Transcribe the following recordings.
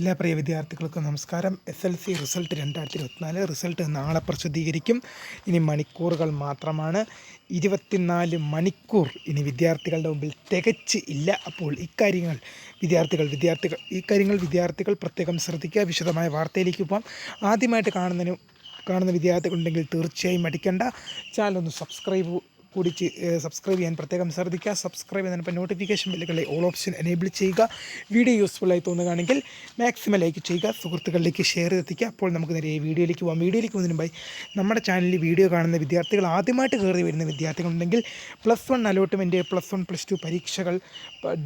എല്ലാ പ്രിയ വിദ്യാർത്ഥികൾക്കും നമസ്കാരം. എസ് എൽ സി റിസൾട്ട് രണ്ടായിരത്തി ഇരുപത്തിനാല് റിസൾട്ട് നാളെ പ്രസിദ്ധീകരിക്കും. ഇനി മണിക്കൂറുകൾ മാത്രമാണ്. ഇരുപത്തിനാല് മണിക്കൂർ ഇനി വിദ്യാർത്ഥികളുടെ മുമ്പിൽ തികച്ച് ഇല്ല. അപ്പോൾ ഇക്കാര്യങ്ങൾ വിദ്യാർത്ഥികൾ വിദ്യാർത്ഥികൾ ഇക്കാര്യങ്ങൾ വിദ്യാർത്ഥികൾ പ്രത്യേകം ശ്രദ്ധിക്കുക. വിശദമായ വാർത്തയിലേക്ക് പോകാം ആദ്യമായിട്ട് കാണുന്നതിന് കാണുന്ന വിദ്യാർത്ഥികളുണ്ടെങ്കിൽ തീർച്ചയായും മടിക്കേണ്ട. ചാനൽ ഒന്ന് സബ്സ്ക്രൈബ് കൂടി സബ്സ്ക്രൈബ് ചെയ്യാൻ പ്രത്യേകം ശ്രദ്ധിക്കുക. സബ്സ്ക്രൈബ് ചെയ്യുന്നതിനൊപ്പം നോട്ടിഫിക്കേഷൻ ബില്ലുകളെ ഓൾ ഓപ്ഷൻ എനേബിൾ ചെയ്യുക. വീഡിയോ യൂസ്ഫുള്ളായി തോന്നുകയാണെങ്കിൽ മാക്സിമം ലൈക്ക് ചെയ്യുക. സുഹൃത്തുക്കളിലേക്ക് ഷെയർ എത്തിക്കുക. അപ്പോൾ നമുക്ക് നേരെ വീഡിയോയിലേക്ക് പോകാം വീഡിയോയിലേക്ക് പോകുന്നതിന് മുമ്പായി നമ്മുടെ ചാനലിൽ വീഡിയോ കാണുന്ന വിദ്യാർത്ഥികൾ ആദ്യമായിട്ട് കയറി വരുന്ന വിദ്യാർത്ഥികളുണ്ടെങ്കിൽ plus one allotment plus one plus two പരീക്ഷകൾ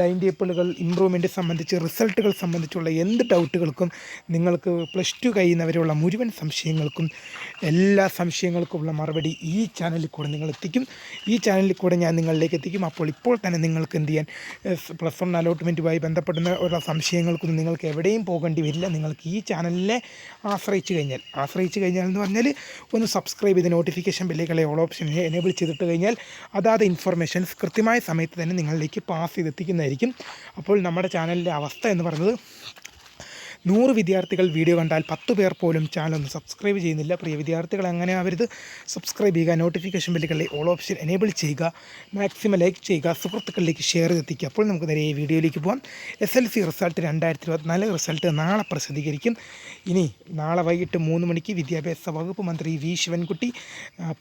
ഡൈൻ ടേബിളുകൾ ഇമ്പ്രൂവ്മെന്റ് സംബന്ധിച്ച് റിസൾട്ടുകൾ സംബന്ധിച്ചുള്ള എന്ത് ഡൗട്ടുകൾക്കും നിങ്ങൾക്ക് പ്ലസ് ടു കഴിയുന്നവരെയുള്ള മുഴുവൻ സംശയങ്ങൾക്കും എല്ലാ സംശയങ്ങൾക്കുമുള്ള മറുപടി ഈ ചാനലിൽ കൂടെ നിങ്ങൾ എത്തിക്കും ഈ ചാനലിൽ കൂടെ ഞാൻ നിങ്ങളിലേക്ക് എത്തിക്കും. അപ്പോൾ ഇപ്പോൾ തന്നെ നിങ്ങൾക്ക് എന്ത് ചെയ്യാൻ പ്ലസ് വൺ അലോട്ട്മെന്റുമായി ബന്ധപ്പെടുന്ന ഓരോ സംശയങ്ങൾക്കൊന്നും നിങ്ങൾക്ക് എവിടെയും പോകേണ്ടി വരില്ല. നിങ്ങൾക്ക് ഈ ചാനലിനെ ആശ്രയിച്ച് കഴിഞ്ഞാൽ ആശ്രയിച്ച് കഴിഞ്ഞാൽ എന്ന് പറഞ്ഞാൽ ഒന്ന് സബ്സ്ക്രൈബ് ചെയ്ത് നോട്ടിഫിക്കേഷൻ ബില്ലുകളെ ഓൾ ഓപ്ഷൻ എനേബിൾ ചെയ്തിട്ട് കഴിഞ്ഞാൽ അതാത് ഇൻഫർമേഷൻസ് കൃത്യമായ സമയത്ത് തന്നെ നിങ്ങളിലേക്ക് പാസ് ചെയ്തെത്തിക്കുന്നതായിരിക്കും. അപ്പോൾ നമ്മുടെ ചാനലിന്റെ അവസ്ഥ എന്ന് പറയുന്നത് നൂറ് വിദ്യാർത്ഥികൾ വീഡിയോ കണ്ടാൽ പത്ത് പേർ പോലും ചാനൽ ഒന്ന് സബ്സ്ക്രൈബ് ചെയ്യുന്നില്ല. പ്രിയ വിദ്യാർത്ഥികൾ അങ്ങനെ അവരത് സബ്സ്ക്രൈബ് ചെയ്യുക നോട്ടിഫിക്കേഷൻ ബില്ലുകളിലെ ഓൾ ഓപ്ഷൻ എനേബിൾ ചെയ്യുക മാക്സിമം ലൈക്ക് ചെയ്യുക സുഹൃത്തുക്കളിലേക്ക് ഷെയർ ചെയ്തെത്തിക്കുക അപ്പോൾ നമുക്ക് നേരെ ഈ വീഡിയോയിലേക്ക് പോകാം എസ് എൽ സി റിസൾട്ട് രണ്ടായിരത്തി ഇരുപത്തിനാല് റിസൾട്ട് നാളെ പ്രസിദ്ധീകരിക്കും. ഇനി നാളെ വൈകിട്ട് മൂന്ന് മണിക്ക് വിദ്യാഭ്യാസ വകുപ്പ് മന്ത്രി വി ശിവൻകുട്ടി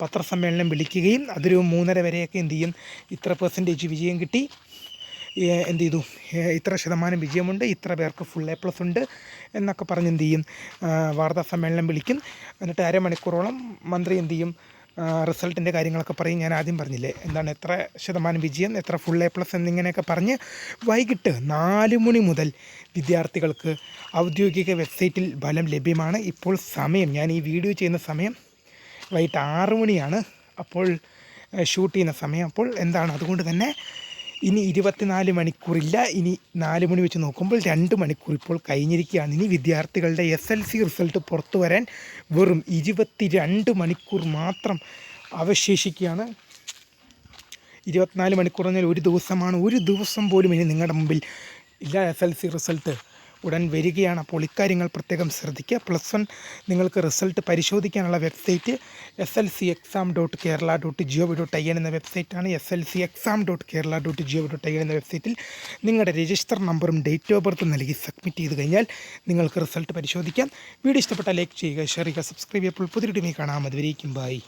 പത്രസമ്മേളനം വിളിക്കുകയും അതൊരു മൂന്നര വരെയൊക്കെ എന്ത് ചെയ്യും? ഇത്ര പെർസെന്റേജ് വിജയം കിട്ടി. എന്ത് ചെയ്തു ഇത്ര ശതമാനം വിജയമുണ്ട് ഇത്ര പേർക്ക് ഫുൾ എ പ്ലസ് ഉണ്ട് എന്നൊക്കെ പറഞ്ഞ് എന്ത് ചെയ്യും? വാർത്താ സമ്മേളനം വിളിക്കും. എന്നിട്ട് അരമണിക്കൂറോളം മന്ത്രി എന്ത് ചെയ്യും? റിസൾട്ടിന്റെ കാര്യങ്ങളൊക്കെ പറയും. ഞാൻ ആദ്യം പറഞ്ഞില്ലേ എന്താണ് എത്ര ശതമാനം വിജയം എത്ര ഫുൾ എ പ്ലസ് എന്നിങ്ങനെയൊക്കെ പറഞ്ഞ് വൈകിട്ട് നാല് മണി മുതൽ വിദ്യാർത്ഥികൾക്ക് ഔദ്യോഗിക വെബ്സൈറ്റിൽ ഫലം ലഭ്യമാണ്. ഇപ്പോൾ സമയം ഞാൻ ഈ വീഡിയോ ചെയ്യുന്ന സമയം വൈകിട്ട് ആറ് മണിയാണ്. അപ്പോൾ ഷൂട്ട് ചെയ്യുന്ന സമയം. അപ്പോൾ എന്താണ്? അതുകൊണ്ട് തന്നെ ഇനി ഇരുപത്തിനാല് മണിക്കൂറില്ല. ഇനി നാല് മണി വെച്ച് നോക്കുമ്പോൾ രണ്ട് മണിക്കൂർ ഇപ്പോൾ കഴിഞ്ഞിരിക്കുകയാണ്. ഇനി വിദ്യാർത്ഥികളുടെ എസ് എൽ സി റിസൾട്ട് പുറത്തു വരാൻ വെറും ഇരുപത്തി രണ്ട് മണിക്കൂർ മാത്രം അവശേഷിക്കുകയാണ്. ഇരുപത്തിനാല് മണിക്കൂർ എന്നാൽ ഒരു ദിവസമാണ്. ഒരു ദിവസം പോലും ഇനി നിങ്ങളുടെ മുമ്പിൽ ഇല്ല എസ് എൽ സി റിസൾട്ട്. ഉടൻ വരികയാണ്. അപ്പോൾ ഇക്കാര്യങ്ങൾ പ്രത്യേകം ശ്രദ്ധിക്കുക. പ്ലസ് വൺ നിങ്ങൾക്ക് റിസൾട്ട് പരിശോധിക്കാനുള്ള website S L C exam dot Kerala dot G O V dot I N എന്ന വെബ്സൈറ്റാണ്. S L C exam dot Kerala dot G O V dot I N എന്ന വെബ്സൈറ്റിൽ നിങ്ങളുടെ രജിസ്റ്റർ നമ്പറും date of birth നൽകി submit ചെയ്ത് കഴിഞ്ഞാൽ നിങ്ങൾക്ക് result പരിശോധിക്കാം. വീഡിയോ ഇഷ്ടപ്പെട്ടാൽ ലൈക്ക് ചെയ്യുക ഷെയർ ചെയ്യുക സബ്സ്ക്രൈബ് ചെയ്യുമ്പോൾ പുതിയ കാണാം. അതുവരേക്കും ബൈ.